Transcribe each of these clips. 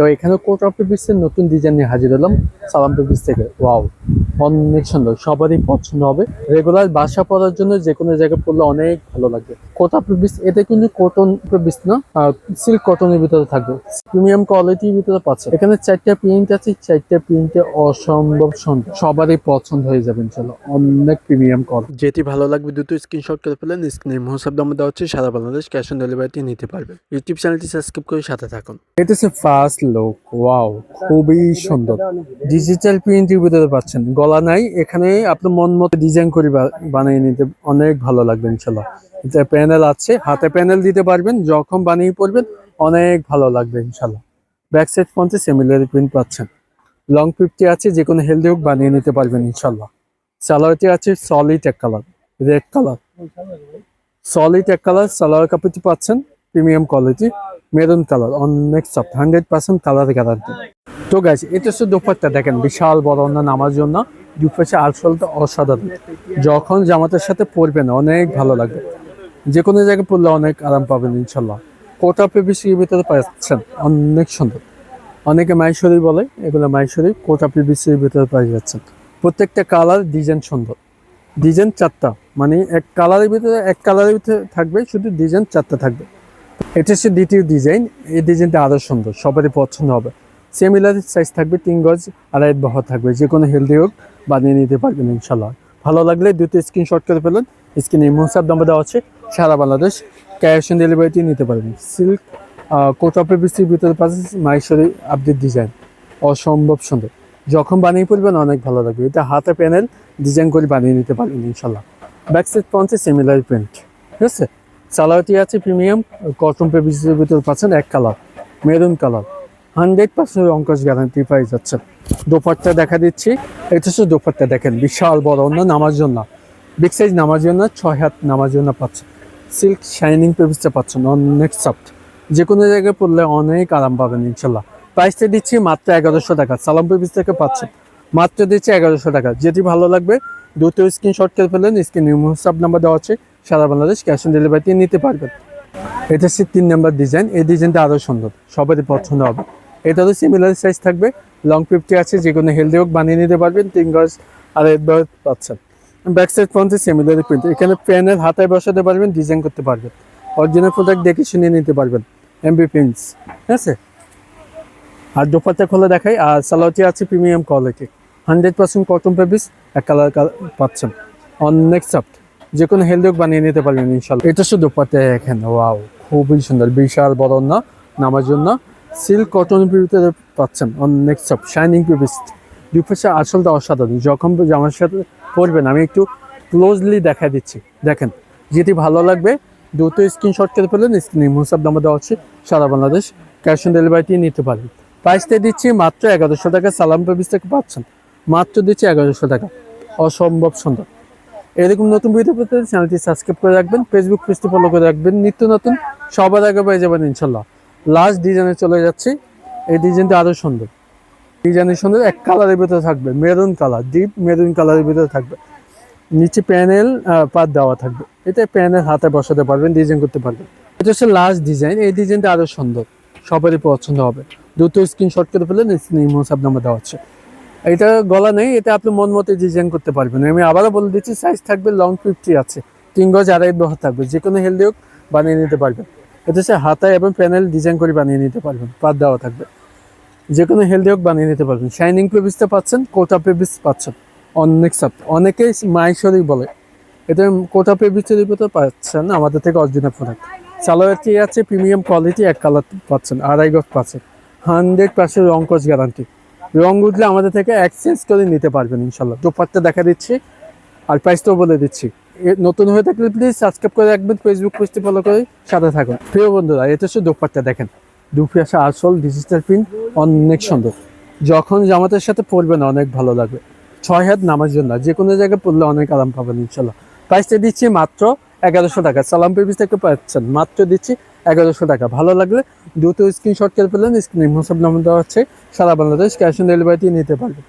তো এখানে coat of পিসের নতুন ডিজাইন নিয়ে হাজির হলাম সালাম পিস থেকে। ওয়াও। অনেক সুন্দর সবারই পছন্দ হবে। রেগুলার বাসা পরার জন্য যে কোনো জায়গায় পরলে অনেক ভালো লাগবে কোট পিস এটা কিন্তু কটন পিস না সিল্ক কটনের ভিতরে থাকবে। প্রিমিয়াম কোয়ালিটির ভিতরে পাচ্ছে। এখানে চারটা প্রিন্ট আছে চারটা প্রিন্টে অসম্ভব সুন্দর। সবারই পছন্দ হয়ে যাবেন চলো অনেক প্রিমিয়াম কল যেটি ভালো লাগবে দুটো স্ক্রিনশট করে ফেলেন। স্ক্রিনে মোহসাব দাম দেওয়া হচ্ছে সারা বাংলাদেশ ক্যাশ অন ডেলিভারিটি নিতে পারবে ইউটিউব চ্যানেলটি সাবস্ক্রাইব করে সাথে থাকুন। এটা হচ্ছে ফার্স্ট লুক ওয়াও খুবই সুন্দর। ডিজিটাল প্রিন্টের ভিতরে পাচ্ছেন। গলা নাই। এখানে আপনার মন মতো ডিজাইন করে বানিয়ে নিতে অনেক ভালো লাগবে, ইনশাল্লাহ। এটা প্যানেল আছে, হাতে প্যানেল দিতে পারবেন, যখন বানিয়ে পড়বেন অনেক ভালো লাগবে, ইনশাল্লাহ। ব্যাক সাইড ফ্রন্টে সিমিলার প্রিন্ট পাচ্ছেন। লং ফিফটি আছে যে কোনো হেলদি হোক বানিয়ে নিতে পারবেন, ইনশাল্লাহ। সালোয়ারটি আছে সলিড এক কালার রেড কালার সলিড এক কালার সালোয়ার কাপড়টি পাচ্ছেন প্রিমিয়াম কোয়ালিটি মেরুন কালার অনেক soft hundred percent colour guarantee তো গাছ এটা হচ্ছে দুপাট্টা, দেখেন, বিশাল বড় অন্য নামার জন্য দুপাশে আলসলটা অসাধারণ। যখন জামাতের সাথে পরবেন অনেক ভালো লাগবে। যে কোনো জায়গায় পরলে অনেক আরাম পাবেন, ইনশাল্লাহ। কোটা পিবিসির ভিতরে পাচ্ছেন, অনেক সুন্দর। অনেকে মাইশরি বলে, এগুলো মাইশরি কোটা পিবিসির ভিতরে পাই যাচ্ছেন। প্রত্যেকটা কালার ডিজাইন সুন্দর। ডিজাইন চারটা মানে এক কালারের ভিতরে, এক কালারের ভিতরে থাকবে, শুধু ডিজাইন চারটা থাকবে। এটা হচ্ছে দ্বিতীয় ডিজাইন, এই ডিজাইনটা আরও সুন্দর, সবারই পছন্দ হবে। সিমিলার সাইজ থাকবে তিন গজ, আড়াই বহর থাকবে যে কোনো হেলদি হোক, বানিয়ে নিতে পারবেন ইনশাল্লাহ ভালো লাগলে দুটো স্ক্রিনশট করে ফেলেন। স্ক্রিনে মোসাব নাম্বার দেওয়া আছে, সারা বাংলাদেশ ক্যাশ অন ডেলিভারিটি নিতে পারবেন। সিল্ক কোটা পেপিসির ভিতরে মাইশরি আপডেট ডিজাইন অসম্ভব সুন্দর। যখন বানিয়ে পড়বেন অনেক ভালো লাগবে। এটা হাতে প্যানেল ডিজাইন করে বানিয়ে নিতে পারবেন ইনশাল্লাহ ব্যাক সাইড পঞ্চে সিমিলার প্রিন্ট ঠিক আছে? সালোয়ারটি আছে প্রিমিয়াম কটন পেপিসের ভিতরে পাচ্ছেন এক colour maroon colour hundred percent অঙ্কশ guarantee পাই যাচ্ছে। দোপাট্টা দেখা দিচ্ছি। এটা হচ্ছে দোপাট্টা, দেখেন, বিশাল বড় অন্য নামার জন্য। বিগ সাইজ নামার জন্য ছয় হাত নামার জন্য পাচ্ছেন সিল্ক শাইনিং পেপিসটা পাচ্ছেন অনেক সফট যে কোনো জায়গায় পড়লে অনেক আরাম পাবেন, ইনশাল্লাহ। প্রাইসটা দিচ্ছি মাত্র এগারোশো টাকা, সালাম পেপিস থেকে পাচ্ছেন মাত্র দিচ্ছি এগারোশো টাকা। যেটি ভালো লাগবে দুটো স্ক্রিনশট করে ফেলেন স্ক্রিনে হোয়াটসঅ্যাপ নাম্বার দেওয়া আছে। সারা বাংলাদেশ ক্যাশ অন ডেলিভারিতে নিতে পারবেন। এটা হচ্ছে তিন নাম্বার ডিজাইন এই ডিজাইনটা আরও সুন্দর, সবারই পছন্দ হবে। এটা তো সিমিলার সাইজ থাকবে। লং ফিফটি আছে, যে কোনো হেলদি হোক, বানিয়ে নিতে পারবেন, তিন গজ আর একবার পাচ্ছেন। ব্যাক সাইড ফ্রন্টে সিমিলার প্রিন্ট এখানে প্যানের হাতায় বসাতে পারবেন ডিজাইন করতে পারবেন। অরিজিনাল প্রোডাক্ট দেখে শুনে নিতে পারবেন। এমবি প্রিন্টস ঠিক আছে? আর দোপাট্টা খোলা দেখাই। আর সালোয়ারটি আছে premium quality hundred percent cotton পেপিস এক কালার কালার পাচ্ছেন। অনেক সফট যে কোনো হেলদি হোক, বানিয়ে নিতে পারবেন ইনশাল্লাহ এটা শুধু দোপাট্টা এখানে। ওয়াও খুবই সুন্দর, বিশাল বড় না, নামার জন্য। সিল্ক কটন ভিতরে পাচ্ছেন অনেক সফট শাইনিং পেপিস দুই পাশে আসলটা অসাধারণ, যখন জামার সাথে পরবেন, আমি একটু ক্লোজলি দেখা দিচ্ছি। দেখেন, যেটি ভালো লাগবে, দ্রুত স্ক্রিনশট করে ফেলেন স্ক্রিনে মুসাব নাম্বার দেওয়া হচ্ছে সারা বাংলাদেশ ক্যাশ অন ডেলিভারিটি নিতে পারবেন প্রাইসটা দিচ্ছি মাত্র এগারোশো টাকা, সালাম পেপিস থেকে পাচ্ছেন। মাত্র দিচ্ছি এগারোশো টাকা। অসম্ভব সুন্দর। এরকম নতুন ভিডিও পেতে চ্যানেলটি সাবস্ক্রাইব করে রাখবেন ফেসবুক পেজটি ফলো করে রাখবেন। নিত্য নতুন, সবার আগে পেয়ে যাবেন ইনশাল্লাহ। লাস্ট ডিজাইনে চলে যাচ্ছি। এই ডিজাইনটা আরও সুন্দর। ডিজাইনের সুন্দর, এক কালারের ভিতরে থাকবে মেরুন কালার ডিপ মেরুন কালারের ভিতরে থাকবে। নিচে প্যানেল পাত দেওয়া থাকবে। এটা প্যানেল হাতে বসাতে পারবেন ডিজাইন করতে পারবেন। এটা হচ্ছে লাস্ট ডিজাইন এই ডিজাইনটা আরও সুন্দর। সবারই পছন্দ হবে। দ্রুত স্ক্রিনশট করে ফেলেন মোসাব নাম্বার দেওয়া হচ্ছে এটা গলা নেই, এটা আপনি মন মতো ডিজাইন করতে পারবেন। আমি আবারও বলে দিচ্ছি সাইজ থাকবে লং ফিফটি আছে। তিন গজ আড়াই বহর থাকবে। যে কোনো হেলদি হোক, বানিয়ে নিতে পারবেন। এটা হচ্ছে হাতায় এবং প্যানেল ডিজাইন করে বানিয়ে নিতে পারবেন পাত দেওয়া থাকবে। যে কোনো হেলদি হোক বানিয়ে নিতে পারবেন। শাইনিং পেপিসটা পাচ্ছেন কোটা পেপিস পাচ্ছেন। অনেক সফট অনেকেই মাইশরি বলে। এটা কোটা পেপিসের ভিতরে পাচ্ছেন আমাদের থেকে অরিজিনাল প্রোডাক্ট সালোয়ারটি আছে প্রিমিয়াম কোয়ালিটি এক কালার পাচ্ছেন, আড়াই গজ পাচ্ছেন। হান্ড্রেড পার্সেন্ট রং কস গ্যারান্টি রং উঠলে আমাদের থেকে এক্সচেঞ্জ করে নিতে পারবেন, ইনশাল্লাহ। দোপাট্টা দেখা দিচ্ছি, আর প্রাইসটাও বলে দিচ্ছি। নতুন হয়ে থাকলে প্লিজ সাবস্ক্রাইব করে রাখবেন ফেসবুক পেজটি ফলো করে সাথে থাকুন। প্রিয় বন্ধুরা, এটা হচ্ছে দোপাট্টা, দেখেন। দুপি আসা আসল ডিজিটাল প্রিন্ট অনেক সুন্দর। যখন জামাতের সাথে পরবেন অনেক ভালো লাগবে। ছয় হাত নামার জন্য যে কোনো জায়গায় পড়লে অনেক আরাম পাবেন, ইনশাল্লাহ। প্রাইসটা দিচ্ছি মাত্র এগারোশো টাকা। সালাম পেপিস থেকে পাচ্ছেন মাত্র দিচ্ছি এগারোশো টাকা। ভালো লাগলে দ্রুত স্ক্রিনশট করে ফেলেন স্ক্রিনে মোসাব নাম্বার দেওয়া হচ্ছে সারা বাংলাদেশ ক্যাশ অন ডেলিভারিটি নিতে পারবেন।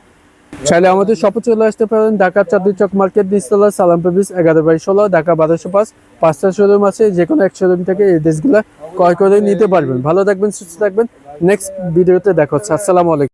চাইলে আমাদের শপে চলে আসতে পারেন। ঢাকা চাঁদুর চক মার্কেট দিস্তলা সালাম পেবিস এগারো বাই ষোলো, ঢাকা বারোশো পাঁচ, পাঁচটা শোরুম আছে যে কোনো এক শোরুম থেকে এই ড্রেসগুলো ক্রয় করে নিতে পারবেন। ভালো থাকবেন, সুস্থ থাকবেন। নেক্সট ভিডিওতে দেখা হচ্ছে। আসসালামু আলাইকুম।